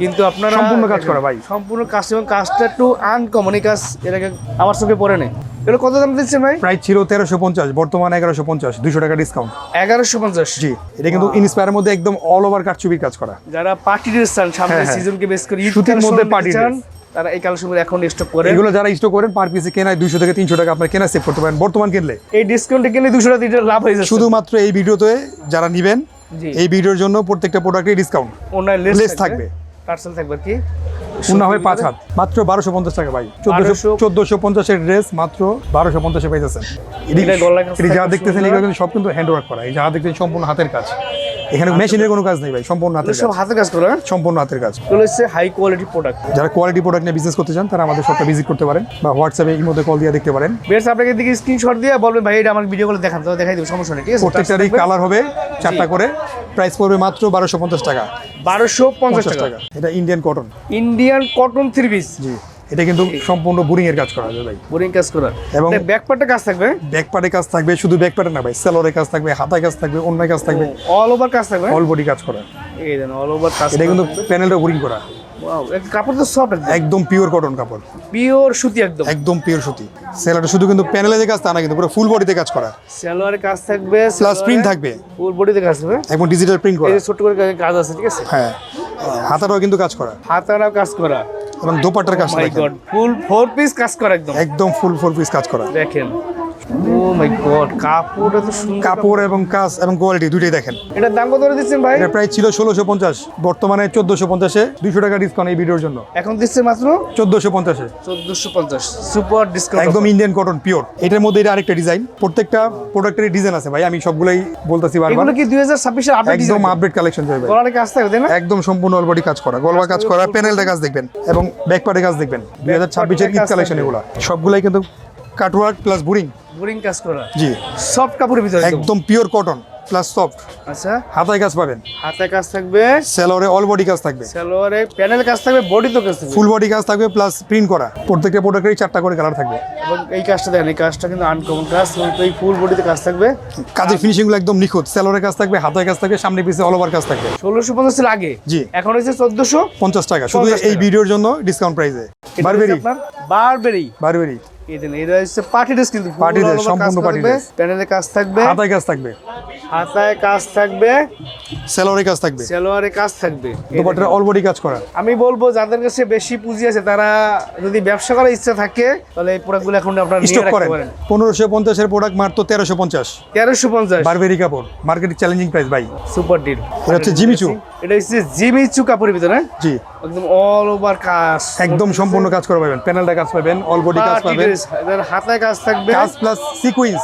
কিন্তু আপনারা সম্পূর্ণ কাজ করা ভাই। সম্পূর্ণ কাজ এবং কাজটা একটু আনকমন এই কাজ আগে আমার চোখে পড়ে নেই। এগুলো কত দাম দিচ্ছেন ভাই? প্রাইস ছিল তেরোশো পঞ্চাশ বর্তমানে এগারোশো পঞ্চাশ দুশো টাকা ডিসকাউন্ট এগারোশো পঞ্চাশ। জি এটা কিন্তু ইন্সপায়ারের মধ্যে একদম অল ওভার কাটছবির কাজ করা। যারা পার্টি ড্রেস চান সামনে হ্যাঁ, হ্যাঁ। সিজনকে বেস করে সুতির মধ্যে dress। তারা এই কালেকশন এখন স্টক করে। এগুলো যারা স্টোর করেন পার পিসে কেনায় দুশো থেকে তিনশো টাকা আপনার কেনা সেভ করতে পারেন। বর্তমান কিনলে। এই ডিসকাউন্টে কিনলে দুশো টাকা লাভ হয়ে যাচ্ছে। শুধুমাত্র এই ভিডিওতে যারা নিবেন এই ভিডিওর জন্য প্রত্যেকটা প্রোডাক্টে ডিসকাউন্ট ওনার লেস থাকবে। পার্সেল থাকবে কি? উন্না হয় পাঁচ হাত। মাত্র বারোশো পঞ্চাশ টাকা ভাই। চোদ্দশো চোদ্দশো পঞ্চাশের ড্রেস মাত্র বারোশো পঞ্চাশে পাইতেছেন। যা দেখতেছেন সুন্দর। এগুলো কিন্তু সব কিন্তু হ্যান্ড ওয়ার্ক করা। এই যা দেখতেছেন সম্পূর্ণ হাতের কাজ। এখানে মেশিনের কোনো কাজ নেই ভাই সম্পূর্ণ হাতের সব কাজ। হাতে কাজ করে? সম্পূর্ণ হাতের কাজ। এগুলো হচ্ছে হাই কোয়ালিটি প্রোডাক্ট যারা কোয়ালিটি প্রোডাক্ট নিয়ে বিজনেস করতে চান তারা আমাদের শপটা ভিজিট করতে পারেন বা হোয়াটসঅ্যাপে এই মধ্যে কল দিয়ে দেখতে পারেন। বেশ আপনাকে দিকে স্ক্রিনশট দিয়ে বলবেন ভাই এটা আমার ভিডিও করে দেখান তো দেখাই দেবো সমস্যা নেই ঠিক আছে? প্রত্যেকটারই কালার হবে চারটা করে। প্রাইস পড়বে মাত্র বারোশো পঞ্চাশ টাকা। বারোশো পঞ্চাশ টাকা। এটা Indian cotton Indian cotton three piece জি। এটা কিন্তু সম্পূর্ণ বোরিং এর কাজ করা যাবে ভাই। বোরিং কাজ করা। এবং- এবং ব্যাক পার্টে কাজ থাকবে? ব্যাক পার্টে কাজ থাকবে শুধু ব্যাক পার্টে না ভাই সেলরের কাজ থাকবে হাতায় কাজ থাকবে অন্য কাজ থাকবে। অল ওভার কাজ থাকবে? অল বডি কাজ করা। এই দেন অল ওভার কাজ এটা কিন্তু প্যানেলটা বোরিং করা। কাপড় তো সফট একদম। একদম পিওর কটন কাপড়। পিওর সুতি একদম। একদম পিওর সুতি। সেলারটা শুধু কিন্তু প্যানেলে যে কাজ তা না কিন্তু পুরো ফুল বডিতে কাজ করা। সালোয়ারের কাজ থাকবে প্লাস প্রিন্ট থাকবে। ফুল বডিতে কাজ থাকবে। এবং ডিজিটাল প্রিন্ট করা এই ছোট করে। কাজ আছে ঠিক আছে? হ্যাঁ। হাতাটাও কিন্তু কাজ করা। হাতারাও কাজ করা। এবং দোপাট্টার কাজ my God full four piece কাজ করা একদম। একদম ফুল ফুল পিস কাজ করা। দেখেন। ও মাই গড কাপড় এত সুন্দর। কাপড় এবং কাজ এবং কোয়ালিটি দুইটাই দেখেন। এটার দাম কত করে দিচ্ছেন ভাই? এটা প্রাইস ছিল ষোলোশো পঞ্চাশ। বর্তমানে চোদ্দোশো পঞ্চাশে দুশো টাকা ডিসকাউন্ট এই ভিডিওর জন্য। এখন দিচ্ছে মাত্র? চোদ্দোশো পঞ্চাশে। চোদ্দশো পঞ্চাশ। সুপার ডিসকাউন্ট একদম ইন্ডিয়ান কটন পিওর এটার মধ্যে এটা আরেকটা ডিজাইন প্রত্যেকটা প্রোডাক্টের ডিজাইন আছে ভাই আমি সবগুলাই বলতেছি বারবার। এগুলো কি দুই হাজার ছাব্বিশের আপডেট একদম আপডেট কালেকশন যাবে গলার কাজ থাকবে না? একদম সম্পূর্ণ অলবডি কাজ করা। গলবা কাজ করা প্যানেলটা কাজ দেখবেন। এবং ব্যাক পার্টে কাজ দেখবেন। দুই হাজার ছাব্বিশের ঈদ কালেকশন এগুলো। সবগুলাই কিন্তু কাটওয়ার্ক প্লাস বুরিং বোরিং কাজ করা? জি। সফট কাপড়ের ভিতরে একদম? পিওর কটন প্লাস সফট আচ্ছা। হাতায় কাজ পাবেন। হাতে কাজ থাকবে? সেলরে অল বডি কাজ থাকবে। সালোয়ারে প্যানেল কাজ থাকবে বডি তো কাজ থাকবে? ফুল বডি কাজ থাকবে প্লাস প্রিন্ট করা। প্রত্যেকটা প্রোডাক্টেরই চারটা করে কালার থাকবে। এবং এই কাজটা দেখেন এই কাজটা কিন্তু আনকমন কাজ এই ফুল বডিতে কাজ থাকবে। কাজের ফিনিশিংগুলো একদম নিখুঁত। সেলরের কাজ থাকবে হাতায় কাজ থাকবে সামনে পিছে অল ওভার কাজ থাকবে। ষোলোশো পঞ্চাশ আগে? জি। এখন হচ্ছে চোদ্দশো? পঞ্চাশ টাকা। শুধু এই ভিডিওর জন্য ডিসকাউন্ট প্রাইসে বারবেরি বারবেরি বারবেরি এই দেন এটা হচ্ছে পার্টি ড্রেস কিন্তু Party dress, সম্পূর্ণ party dress। প্যানেলে কাজ থাকবে। হাতায় কাজ থাকবে। হাতায় কাজ থাকবে। সেলরে কাজ থাকবে। সালোয়ারে কাজ থাকবে। এই অল বডি কাজ করা। আমি বলব যাদের কাছে বেশি পুঁজি আছে তারা যদি ব্যবসা করার ইচ্ছা থাকে তাহলে এই প্রোডাক্টগুলো এখন আপনারা নিয়ে স্টক রাখতে পারেন। পনেরোশো পঞ্চাশের প্রোডাক্ট মাত্র তেরোশো পঞ্চাশ। তেরোশো পঞ্চাশ। বারবেরি কাপড়। মার্কেটে চ্যালেঞ্জিং প্রাইস ভাই। সুপার ডিল এটা হচ্ছে জিমিচু এটা হচ্ছে জিমিচু কাপড়ের ভিতরে জি। একদম অল ওভার কাজ। একদম সম্পূর্ণ কাজ করে পাবেন। প্যানেলটা কাজ পাবেন অল বডি কাজ পাবেন। হাতে কাজ থাকবে। কাজ প্লাস সিকুয়েন্স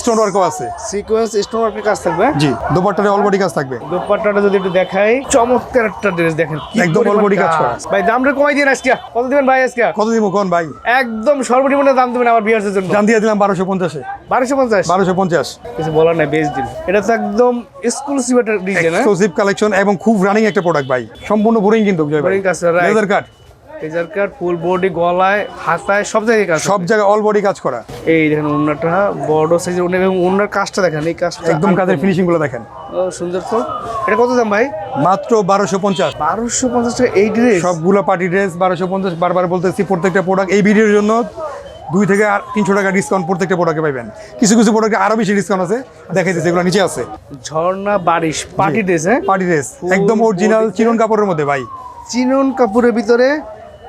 স্টোন ওয়ার্কও আছে। সিকোয়েন্স স্টোন ওয়ার্কের কাজ থাকবে? জি দুপাট্টারে অল বডি কাজ থাকবে। দোপাট্টাটা যদি একটু দেখাই চমৎকার একটা ড্রেস দেখেন একদম all body কাজ করা। ভাই দামটা কমাই দিন আজকে। কত দিবেন ভাই আজকে? কত দিব কোন ভাই? একদম সর্বনিম্ন দাম দেবেন আমার বিয়ার্সের জন্য। জান দিয়ে দিলাম বারোশো পঞ্চাশে। বারোশো পঞ্চাশ? বারোশো পঞ্চাশ। কিছু বলার নাই বেশ দিন এটা তো একদম এক্সক্লুসিভ একটা ডিজাইন এক্সক্লুসিভ কালেকশন এবং খুব রানিং একটা প্রোডাক্ট ভাই। সম্পূর্ণ বোরিং কিন্তু জয় ভাই। Boring কাজ. Laser cut laser cut full body গলায় হাতায় সব জায়গায় কাজ সব জায়গায় অল বডি কাজ করা। এই দেখেন ওনাটা বড় সাইজের ওনা এবং ওনার কাজটা দেখেন এই কাজটা একদম কাজের ফিনিশিংগুলো দেখেন। ও সুন্দর তো। এটা কত দাম ভাই? মাত্র বারোশো পঞ্চাশ। বারোশো পঞ্চাশ টাকা এই ড্রেস সবগুলো পার্টি ড্রেস বারোশো পঞ্চাশ বারবার বলতেছি প্রত্যেকটা প্রোডাক্ট এই ভিডিওর জন্য দুই থেকে আর তিনশো টাকা ডিসকাউন্ট প্রত্যেকটা প্রোডাক্টে পাবেন কিছু কিছু প্রোডাক্টে আরও বেশি ডিসকাউন্ট আছে। দেখাই দিচ্ছে এগুলো নিচে আছে। ঝর্ণা বারিশ পার্টি ড্রেস হ্যাঁ? পার্টি ড্রেস একদম অরিজিনাল চিনন কাপড়ের মধ্যে ভাই। চিনন কাপড়ের ভিতরে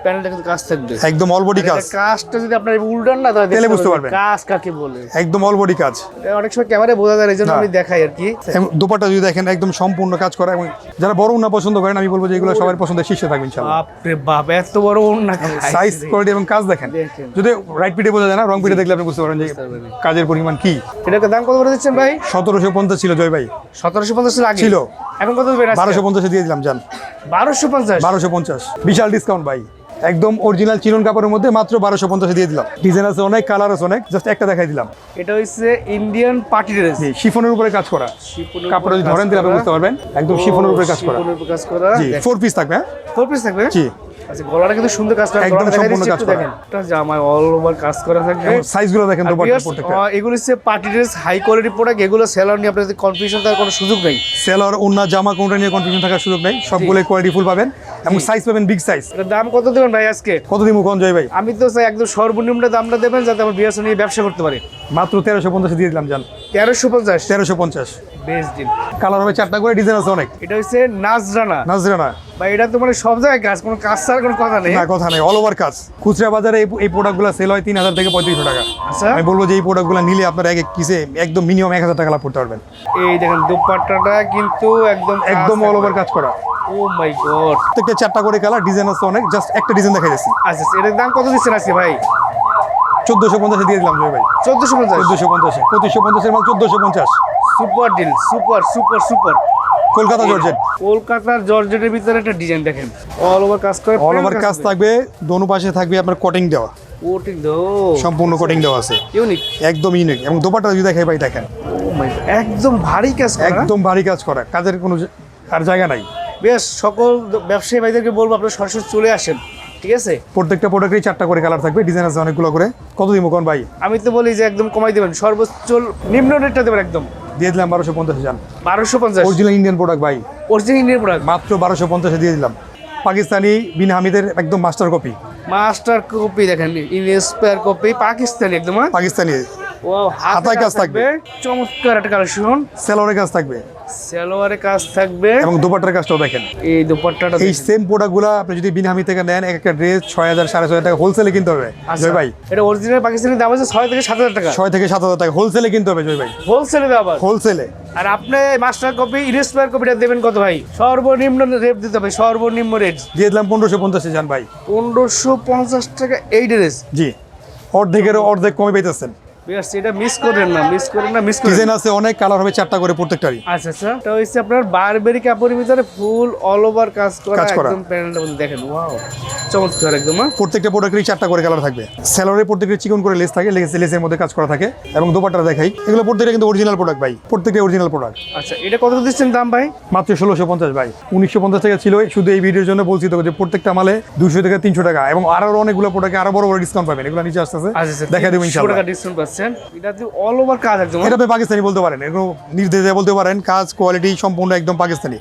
প্যানেলটা কিন্তু কাজ থাকবে। একদম অল বডি কাজ। কাজটা যদি আপনার উল্টান না তাহলে তাহলে বুঝতে পারবেন পারবেন। কাজ কাকে বলে। একদম অল বডি কাজ। অনেক সময় ক্যামেরায় বোঝা যায় এই আমি দেখাই আর কি। এবং যদি দেখেন একদম সম্পূর্ণ কাজ করা এবং যারা বড় পছন্দ করেন আমি বলব যে এগুলো সবার পছন্দের শীর্ষে থাকবে ইনশাআল্লাহ। বাপরে বাপ এত বড় সাইজ কোয়ালিটি এবং কাজ দেখেন। যদি রাইট পিঠে বোঝা যায় না রং পিঠে দেখলে আপনি বুঝতে পারেন যে কাজের পরিমাণ কি। এটাকে দাম কত করে দিচ্ছেন ভাই? সতেরোশো পঞ্চাশ ছিল জয় ভাই। সতেরোশো পঞ্চাশ আগে। ছিল। এখন কত বারোশো পঞ্চাশে দিয়ে দিলাম জান। বারোশো পঞ্চাশ। বারোশো পঞ্চাশ। বিশাল ডিসকাউন্ট ভাই। একদম অরিজিনাল চিনন কাপড়ের মধ্যে মাত্র বারোশো পঞ্চাশে দিয়ে দিলাম। ডিজাইন আছে অনেক কালার আছে অনেক জাস্ট একটা দেখাই দিলাম। এটা হচ্ছে ইন্ডিয়ান পার্টি ড্রেস শিফনের উপরে কাজ করা। কাপড় যদি ধরেন দিলে আপনি বুঝতে পারবেন একদম শিফনের উপরে কাজ করা। কাজ করা। জি ফোর পিস থাকবে হ্যাঁ? ফোর পিস থাকবে? জি। আচ্ছা গলাটা কিন্তু সুন্দর কাজ করা একদম সম্পূর্ণ কাজ করা। এটা জামায় অল ওভার কাজ করা থাকবে। সাইজগুলো দেখেন আর প্রত্যেকটা। এগুলো হচ্ছে party dress high quality product এগুলো সেলার নিয়ে আপনাদের কনফিউশন তার কোনো সুযোগ নেই। সেলার অন্য জামা কোনটা নিয়ে কনফিউশন থাকার সুযোগ নেই। সবগুলো কোয়ালিটি ফুল পাবেন। এবং সাইজ পাবেন বিগ সাইজ দাম কত দেবেন ভাই আজকে? কত দিব কোন জয় ভাই? আমি তো চাই একদম সর্বনিম্ন দামটা দেবেন যাতে আমার বিয়ার নিয়ে ব্যবসা করতে পারি। মাত্র তেরোশো পঞ্চাশে দিয়ে দিলাম জান। তেরোশো পঞ্চাশ। তেরোশো পঞ্চাশ। কালার হবে চারটা করে ডিজাইন আছে অনেক। এটা হচ্ছে নাজরানা। নাজরানা। বা এটা তো মানে সব জায়গায় কাজ কোনো কাজ ছাড়া কোনো কথা নেই। না কথা নেই অল ওভার কাজ। খুচরা বাজারে এই- প্রোডাক্টগুলো সেল হয় তিন হাজার থেকে পঁয়ত্রিশশো টাকা। আচ্ছা। আমি বলব যে এই প্রোডাক্টগুলো নিলে আপনার এক এক কিসে একদম মিনিমাম এক হাজার টাকা লাভ করতে পারবেন। এই দেখেন দুপাট্টাটা কিন্তু একদম একদম অল ওভার কাজ করা। ও মাই গড প্রত্যেকটা চারটা করে কালার ডিজাইন আছে অনেক জাস্ট একটা ডিজাইন দেখা যাচ্ছি আচ্ছা, এটার দাম কত দিচ্ছেন আজকে ভাই? চোদ্দোশো পঞ্চাশে দিয়ে দিলাম জয় ভাই। চোদ্দশো পঞ্চাশ? চোদ্দোশো পঞ্চাশে। পঁচিশশো পঞ্চাশের মাল চোদ্দোশো পঞ্চাশ। Super deal super super super. Kolkata georgette. কলকাতার জর্জেটের ভিতরে একটা ডিজাইন দেখেন। অল ওভার কাজ করে অল ওভার কাজ থাকবে দোনো পাশে থাকবে আপনার কোটিং দেওয়া। সম্পূর্ণ কোটিং দেওয়া আছে। ইউনিক একদম ইউনিক এবং দোপাটা যদি দেখাই ভাই দেখেন। একদম ভারী কাজ একদম ভারী কাজ করা। কাজের কোনো আর জায়গা নাই। বেশ সকল ব্যবসায়ী ভাইদেরকে বলব আপনারা সরাসরি চলে আসেন। ঠিক আছে? প্রত্যেকটা প্রোডাক্টেই চারটা করে কালার থাকবে ডিজাইন আছে অনেকগুলো করে। কত দিব কোন ভাই? আমি তো বলি যে একদম কমাই দেবেন সর্বোচ্চ নিম্ন রেটটা দেবেন একদম। দিয়ে দিলাম বারোশো পঞ্চাশে যান বারোশো পঞ্চাশ? অরিজিনাল ইন্ডিয়ান প্রোডাক্ট ভাই। অরিজিনাল ইন্ডিয়ান প্রোডাক্ট মাত্র বারোশো পঞ্চাশে দিয়ে দিলাম। পাকিস্তানি বিন হামিদের একদম মাস্টার কপি মাস্টার কপি দেখেন ইনস্পায়ার কপি পাকিস্তানি একদম হ্যাঁ? পাকিস্তানি। ও হাতায় কাজ থাকবে। চমৎকার একটা কালেকশন। কাজ থাকবে। সালোয়ারে কাজ থাকবে। এবং দুপাটার কাজটাও দেখেন। এই দুপাট্টাটা এই সেম প্রোডাক্টগুলো আপনি যদি বিনহামি থেকে নেন এক একটা ড্রেস ছয় হাজার সাড়ে ছয় টাকা হোলসেলে কিনতে হবে। আচ্ছা, জয় ভাই। এটা অরিজিনাল পাকিস্তানি দাম আছে ছয় থেকে সাত হাজার টাকা। ছয় থেকে সাত হাজার টাকা। হোলসেলে কিনতে হবে জয় ভাই। হোলসেলে আর আপনি মাস্টার কপি কপিটা দেবেন কত ভাই? সর্বনিম্ন রেট দিতে হবে সর্বনিম্ন রেট দিয়ে দিলাম পনেরোশো পঞ্চাশে যান ভাই। পনেরোশো পঞ্চাশ টাকা এই ড্রেস জি। অর্ধেকেরও অর্ধেক কমে পেতেছেন এটা মিস করেন না মিস করেন না মিস করেন ডিজাইন আছে অনেক কালার হবে চারটা করে প্রত্যেকটারই। আচ্ছা আচ্ছা। আপনার বারবেরি কাপড়ের ভিতরে ফুল অল ওভার কাজ করা একদম প্যানেলটা বলতে দেখেন ওয়াও চমৎকার একদম হ্যাঁ? প্রত্যেকটা প্রোডাক্টেরই চারটা করে কালার থাকবে। স্যালোরে প্রত্যেকটা চিকন করে লেস থাকে লেস লেসের মধ্যে কাজ করা থাকে এবং দোপাট্টা দেখাই। এগুলো প্রত্যেকটা কিন্তু অরিজিনাল প্রোডাক্ট ভাই প্রত্যেকটা অরিজিনাল প্রোডাক্ট আচ্ছা এটা কত দিচ্ছেন দাম ভাই? মাত্র ষোলোশো পঞ্চাশ ভাই উনিশশো পঞ্চাশ টাকা ছিল। শুধু এই ভিডিওর জন্য বলছি তো যে প্রত্যেকটা মালে দুশো থেকে তিনশো টাকা এবং আরও অনেকগুলো প্রোডাক্টে আরও বড় বড় ডিসকাউন্ট পাবেন। এগুলো নিচে আসতেছে। আচ্ছা দেখা দেবো টাকা ডিসকাউন্ট পাচ্ছেন এটা অল ওভার কাজ একদম। হ্যাঁ? এটা আপনি পাকিস্তানি বলতে পারেন এগুলো নির্দেশে বলতে পারেন কাজ কোয়ালিটি সম্পূর্ণ একদম পাকিস্তানি।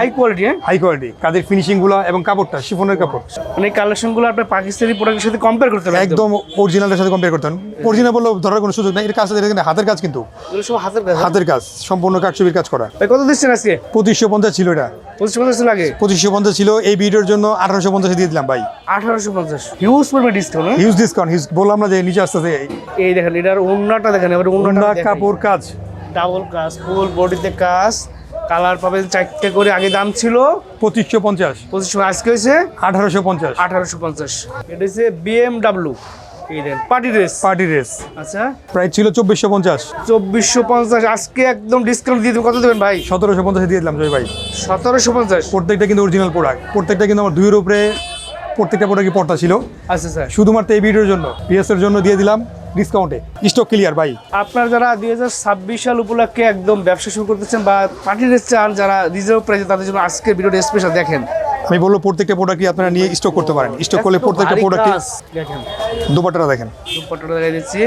হাই কোয়ালিটি হ্যাঁ? হাই কোয়ালিটি কাজের ফিনিশিংগুলো এবং কাপড়টা শিফনের কাপড়। মানে কালেকশনগুলো আপনার পাকিস্তানি প্রোডাক্টের সাথে কম্পেয়ার করতে হবে একদম। অরিজিনালের সাথে কম্পেয়ার করতেন অরিজিনাল বললে ধরার কোনো সুযোগ নেই। এর কাজ এটা হাতের কাজ কিন্তু। সব হাতের কাজ হ্যাঁ? হাতের কাজ সম্পূর্ণ কাঠছবির কাজ করা। কত দিচ্ছেন আজকে? পঁচিশশো পঞ্চাশ ছিল এটা। পঁচিশ পঞ্চাশ লাগে? পঁচিশশো পঞ্চাশ ছিল। এই ভিডিওর জন্য আঠারোশো পঞ্চাশে দিয়ে দিলাম ভাই। আঠারোশো পঞ্চাশ। হিউজ পরিমাণ ডিসকাউন্ট হিউজ ডিসকাউন্ট হিউজ বললাম না যে নিচে আসতেছে। এই দেখেন এটার ওন্নাটা দেখেন এবার উন্না কাপড় কাজ। ডাবল কাজ ফুল বডিতে কাজ কালার পাবেন চারটে করে আগে দাম ছিল পঁচিশশো পঞ্চাশ। পঁচিশশো আজকে হয়েছে আঠারোশো পঞ্চাশ। আঠারোশো পঞ্চাশ। এটা হচ্ছে BMW party dress party dress আচ্ছা। প্রাইস ছিল চব্বিশশো পঞ্চাশ। চব্বিশশো পঞ্চাশ আজকে একদম ডিসকাউন্ট দিয়ে দেবেন কত দেবেন ভাই? সতেরোশো পঞ্চাশে দিয়ে দিলাম জয় ভাই। সতেরোশো পঞ্চাশ? প্রত্যেকটা কিন্তু অরিজিনাল প্রোডাক্ট প্রত্যেকটা কিন্তু আমার দুইয়ের উপরে প্রত্যেকটা প্রোডাক্টই পর্তা ছিল। আচ্ছা স্যার। শুধুমাত্র এই ভিডিওর জন্য পিএসের জন্য দিয়ে দিলাম। ডিসকাউন্টে স্টক ক্লিয়ার ভাই। আপনার যারা দুই হাজার ছাব্বিশ সাল উপলক্ষে একদম ব্যবসা শুরু করতেছেন বা পার্টি চান যারা রিজার্ভ প্রাইসে তাদের জন্য আজকের ভিডিওটা স্পেশাল দেখেন। আমি বলব প্রত্যেকটা প্রোডাক্টই আপনারা নিয়ে স্টক করতে পারেন। স্টক করলে প্রত্যেকটা ভারী প্রোডাক্টই দেখেন। দুপাট্টাটা দেখেন। দুপাট্টাটা দেখাই দিচ্ছি।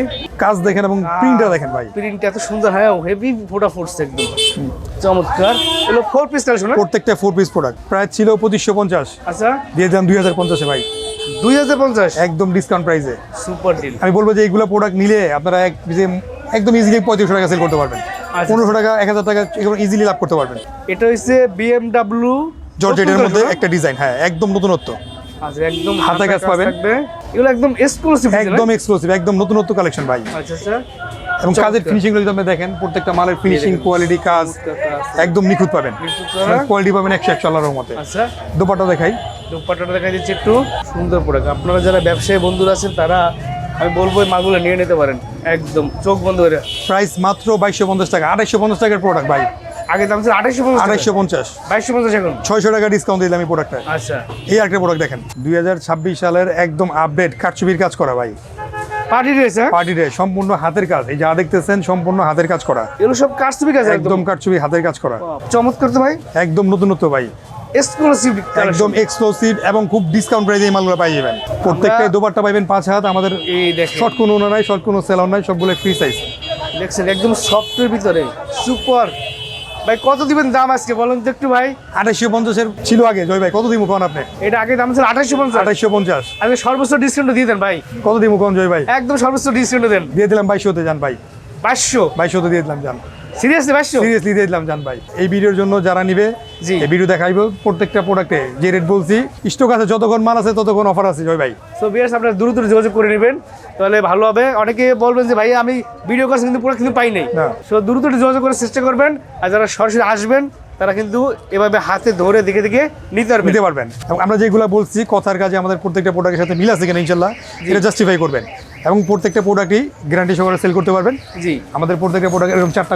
কাজ দেখেন এবং প্রিন্টটা দেখেন ভাই। প্রিন্টটা এত সুন্দর হ্যাঁ হেভি ফোটা ফোর্স একদম। চমৎকার। এগুলো ফোর পিস কালেকশন প্রত্যেকটা ফোর পিস প্রোডাক্ট প্রাইস ছিল পঁচিশশো পঞ্চাশ। আচ্ছা। দিয়ে দিলাম দুই হাজার পঞ্চাশে ভাই। দুই হাজার পঞ্চাশ। একদম ডিসকাউন্ট প্রাইসে সুপার ডিল আমি বলব যে এইগুলো প্রোডাক্ট নিলে আপনারা এক একদম ইজিলি পঁয়ত্রিশশো টাকা সেল করতে পারবেন। আচ্ছা। পনেরোশো টাকা এক হাজার টাকা ইজিলি লাভ করতে পারবেন। এটা হচ্ছে বিএমডাব্লিউ জর্জেটের মধ্যে একটা ডিজাইন হ্যাঁ একদম নতুনত্ব। আচ্ছা একদম হাতে কাজ পাবেন। এগুলো একদম এক্সক্লুসিভ একদম এক্সক্লুসিভ একদম নতুনত্ব কালেকশন ভাই। আচ্ছা আচ্ছা। এবং কাজের যদি আপনি দেখেন প্রত্যেকটা মালের ফিনিশিং কোয়ালিটি কাজ একদম নিখুঁত পাবেন। কোয়ালিটি পাবেন একশো একশো আল্লাহর মতে আচ্ছা। দোপাটা দেখাই। দুপাট্টাটা দেখা দিচ্ছি একটু। সুন্দর প্রোডাক্ট আপনারা যারা ব্যবসায়ী বন্ধুরা আছেন তারা আমি বলব এই মালগুলো নিয়ে নিতে পারেন। একদম চোখ বন্ধ করে। প্রাইস মাত্র বাইশশো পঞ্চাশ টাকা আড়াইশো পঞ্চাশ টাকার প্রোডাক্ট ভাই। আগে দাম ছিল আঠাইশো পঞ্চাশ আড়াইশো পঞ্চাশ। বাইশশো পঞ্চাশ এখন? ছয়শো টাকা ডিসকাউন্ট দিলাম এই প্রোডাক্টটা আচ্ছা। এই একটা প্রোডাক্ট দেখেন। দুই হাজার ছাব্বিশ সালের একদম আপডেট কাটছবির কাজ করা ভাই। পার্টি ড্রেস হ্যাঁ? পার্টি ডে সম্পূর্ণ হাতের কাজ। এই যা দেখতেছেন সম্পূর্ণ হাতের কাজ করা। এগুলো সব একদম? একদম কাটছবি হাতের কাজ করা। চমৎকার তো ভাই। একদম নতুনত্ব ভাই। এক্সক্লুসিভ একদম এক্সক্লুসিভ এবং খুব ডিসকাউন্ট প্রাইসে এই মালগুলো পাই যাবেন। প্রত্যেকটাই দুবারটা পাইবেন পাঁচ হাত আমাদের শর্ট কোনো নাই শর্ট কোনো সেলন নাই সবগুলো ফ্রি সাইজ দেখছেন একদম সফটের ভিতরে। সুপার ভাই কত দিবেন দাম আজকে? বলেন তো একটু ভাই। পঞ্চাশের ছিল আগে জয় ভাই কত দিমু কোন আপনি? এটা আগে দাম ছিল পঞ্চাশ। পঞ্চাশ। সর্বোচ্চ ডিসকাউন্ট দিয়ে দেন ভাই। কত কোন জয় ভাই? একদম সর্বোচ্চ ডিসকাউন্ট দেন। দিয়ে দিলাম বাইশশোতে যান ভাই। বাইশশোতে দিয়ে দিলাম যান। সিরিয়াসলি পাঁচশো সিরিয়াসলি দিয়ে দিলাম জান ভাই। এই ভিডিওর জন্য যারা নিবে জি। এই ভিডিও দেখাইবো। প্রত্যেকটা প্রোডাক্টে যে রেট বলছি স্টক আছে যতক্ষণ মাল আছে ততক্ষণ অফার আছে জয় ভাই। সো বিয়ার্স আপনারা দ্রুত দ্রুত যোগাযোগ করে নেবেন। তাহলে ভালো হবে। অনেকে বলবেন যে ভাই আমি ভিডিও করছি কিন্তু পুরো কিন্তু পাই নাই। সো দ্রুত যোগাযোগ করার চেষ্টা করবেন। আর যারা সরাসরি আসবেন তারা কিন্তু এভাবে হাতে ধরে দেখে দেখে নিতে পারবেন। নিতে পারবেন। আমরা যেগুলো বলছি কথার কাজে আমাদের প্রত্যেকটা প্রোডাক্টের সাথে মিল আছে কিনা ইনশাল্লাহ এটা জাস্টিফাই করবেন। এবং প্রত্যেকটা প্রোডাক্টই গ্যারান্টি সহকারে সেল করতে পারবেন। জি। আমাদের প্রত্যেকটা প্রোডাক্ট এরকম চারটা